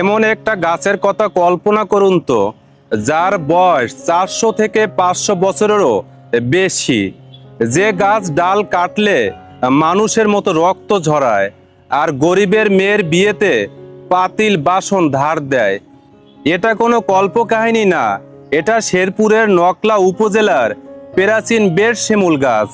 এমন একটা গাছের কথা কল্পনা করুন তো, যার বয়স চারশো থেকে পাঁচশো বছরেরও বেশি। যে গাছ ডাল কাটলে মানুষের মতো রক্ত ঝরায় আর গরিবের মেয়ের বিয়েতে পাতিল বাসন ধার দেয়। এটা কোনো কল্পকাহিনী না, এটা শেরপুরের নকলা উপজেলার পেরাচীন বের শিমুল গাছ।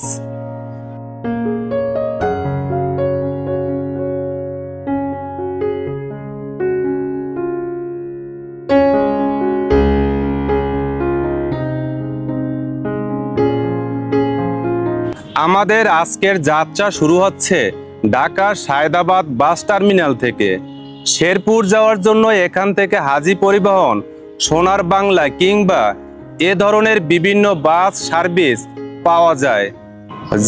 আমাদের আজকের যাত্রা শুরু হচ্ছে ঢাকার সায়দাবাদ বাস টার্মিনাল থেকে। শেরপুর যাওয়ার জন্য এখান থেকে হাজি পরিবহন, সোনার বাংলা কিংবা এ ধরনের বিভিন্ন বাস সার্ভিস পাওয়া যায়।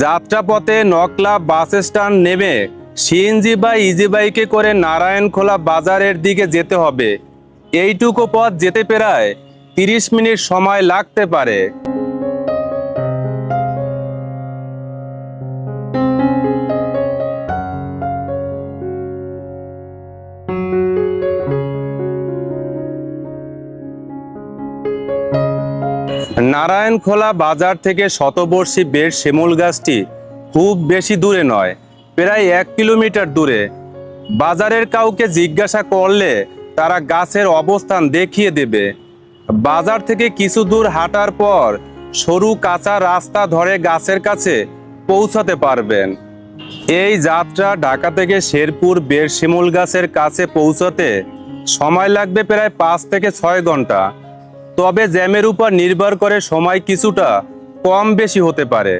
যাত্রাপথে নকলা বাস স্ট্যান্ড নেমে সিএনজি বা ইজি বাইকে করে নারায়ণখোলা বাজারের দিকে যেতে হবে। এইটুকু পথ যেতে প্রায় তিরিশ মিনিট সময় লাগতে পারে। নারায়ণখোলা বাজার থেকে শতবর্ষী বের শিমুল গাছটি খুব বেশি দূরে নয়, প্রায় এক কিলোমিটার দূরে। বাজারের কাউকে জিজ্ঞাসা করলে তারা গাছের অবস্থান দেখিয়ে দেবে। বাজার থেকে কিছু দূর হাঁটার পর সরু কাঁচা রাস্তা ধরে গাছের কাছে পৌঁছাতে পারবেন। এই যাত্রা ঢাকা থেকে শেরপুর বের শিমুল গাছের কাছে পৌঁছাতে সময় লাগবে প্রায় পাঁচ থেকে ছয় ঘণ্টা। তবে জ্যামের উপর নির্ভর করে সময় কিছুটা কম বেশি হতে পারে।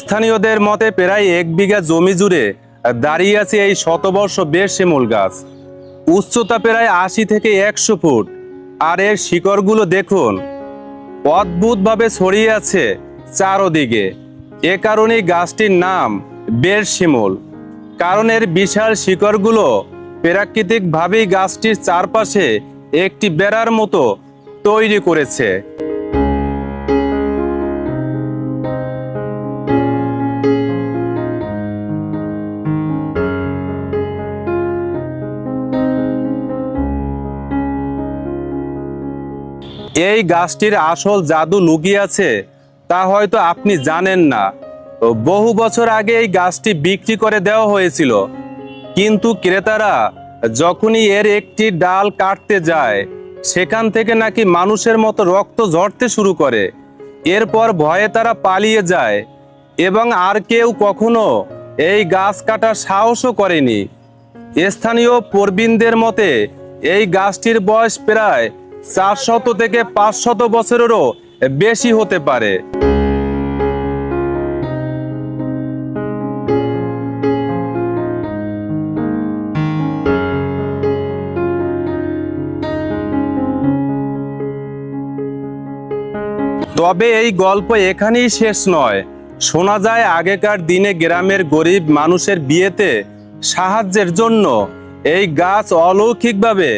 স্থানীয়দের মতে প্রায় এক বিঘা জমি জুড়ে দাঁড়িয়ে আছে এই শতবর্ষ বেশ শিমুল গাছ। উচ্চতা প্রায় আশি থেকে একশো ফুট। আর এর শিকড়গুলো দেখুন, অদ্ভুতভাবে ছড়িয়ে আছে চারদিকে। এ কারণেই গাছটির নাম বের শিমুল কারণ এর বিশাল শিকড়গুলো প্রাকৃতিকভাবেই গাছটির চারপাশে একটি বেড়ার মতো তৈরি করেছে। এই গাছটির আসল জাদু লুকিয়ে আছে তা হয়তো আপনি জানেন না। বহু বছর আগে এই গাছটি বিক্রি করে দেওয়া হয়েছিল। কিন্তু ক্রেতারা যখনই এর একটি ডাল কাটতে যায়, সেখান থেকে নাকি মানুষের মতো রক্ত ঝরতে শুরু করে। এরপর ভয়ে তারা পালিয়ে যায় এবং আর কেউ কখনো এই গাছ কাটার সাহসও করেনি। স্থানীয় প্রবীণদের মতে, এই গাছটির বয়স প্রায় চারশত থেকে পাঁচশত বছরেরও বেশি হতে পারে। তবে এই গল্প এখানেই শেষ নয়। শোনা যায়, আগেকার দিনে গ্রামের গরিব মানুষের বিয়েতে সাহায্যের জন্য এই গাছ অলৌকিকভাবে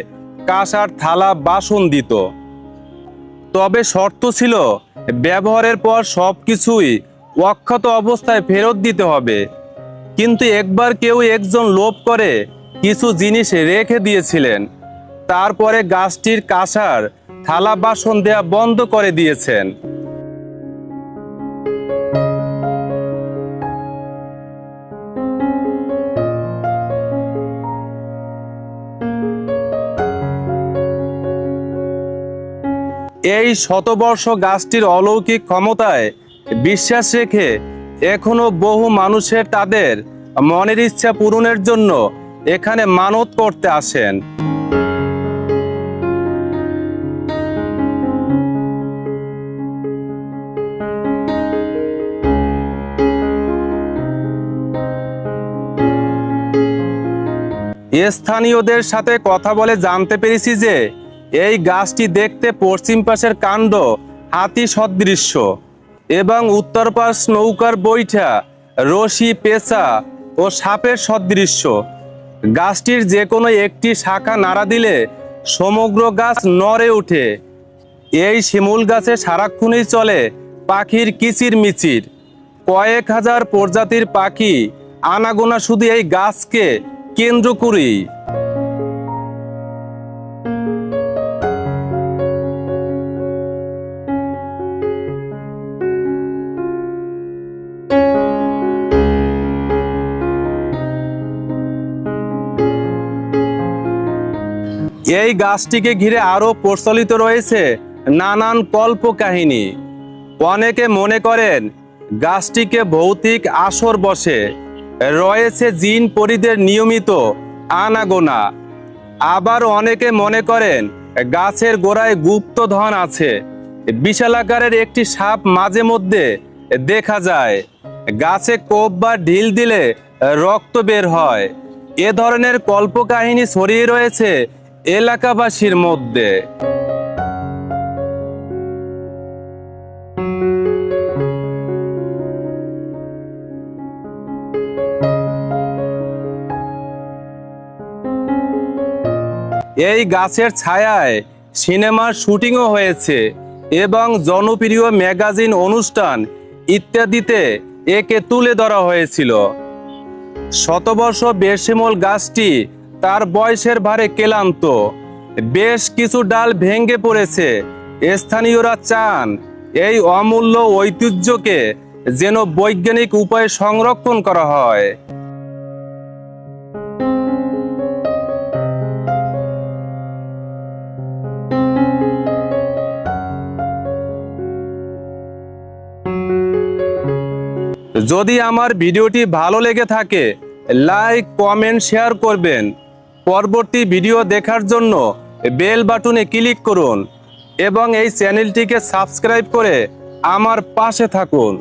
কাঁসার থালা বাসন দিত। তবে শর্ত ছিল, ব্যবহারের পর সব কিছুই অক্ষত অবস্থায় ফেরত দিতে হবে। কিন্তু একবার কেউ একজন লোভ করে কিছু জিনিস রেখে দিয়েছিলেন, তারপরে গাছটির কাঁসার থালা বাসন দেয়া বন্ধ করে দিয়েছেন। এই শতবর্ষ গাছটির অলৌকিক ক্ষমতায় বিশ্বাস রেখে এখনও বহু মানুষের তাদের মনের ইচ্ছা পূরণের জন্য এখানে মানত করতে আসেন। স্থানীয়দের সাথে কথা বলে জানতে পেরেছি যে এই গাছটি দেখতে পশ্চিম পাশের কাণ্ড, হাতি সদৃশ্য এবং উত্তর পাশ নৌকার বৈঠা, রশি, পেঁচা ও সাপের সদৃশ্য। গাছটির যে কোনো একটি শাখা নাড়া দিলে সমগ্র গাছ নড়ে ওঠে। এই শিমুল গাছে সারাক্ষণই চলে পাখির কিচির মিচির। কয়েক হাজার প্রজাতির পাখি আনাগোনা শুধু এই গাছকে কেন্দ্র করেই। এই গাছটিকে ঘিরে আরও প্রচলিত রয়েছে নানান কল্প কাহিনী অনেকে মনে করেন গাছটিকে ভৌতিক আসর বসে রয়েছে জিন পরিদের নিয়মিত আনাগোনা। আবার অনেকে মনে করেন গাছের গোড়ায় গুপ্ত ধন আছে। বিশাল আকারের একটি সাপ মাঝে মধ্যে দেখা যায়। গাছে কোপ বা ঢিল দিলে রক্ত বের হয়। এ ধরনের কল্পকাহিনী ছড়িয়ে রয়েছে এলাকাবাসীর মধ্যে। এই গাছের ছায়ায় সিনেমার শুটিংও হয়েছে এবং জনপ্রিয় ম্যাগাজিন অনুষ্ঠান ইত্যাদিতে একে তুলে ধরা হয়েছিল। শতবর্ষ বেশিমল গাছটি তার বয়সের ভারে ক্লান্ত। বেশ কিছু ডাল ভেঙে পড়েছে। স্থানীয়রা চান এই অমূল্য ঐতিহ্যকে যেন বৈজ্ঞানিক উপায়ে সংরক্ষণ করা হয়। যদি আমার ভিডিওটি ভালো লেগে থাকে, লাইক, কমেন্ট, শেয়ার করবেন। পরবর্তী ভিডিও দেখার জন্য বেল বাটনে ক্লিক করুন এবং এই চ্যানেলটিকে সাবস্ক্রাইব করে আমার পাশে থাকুন।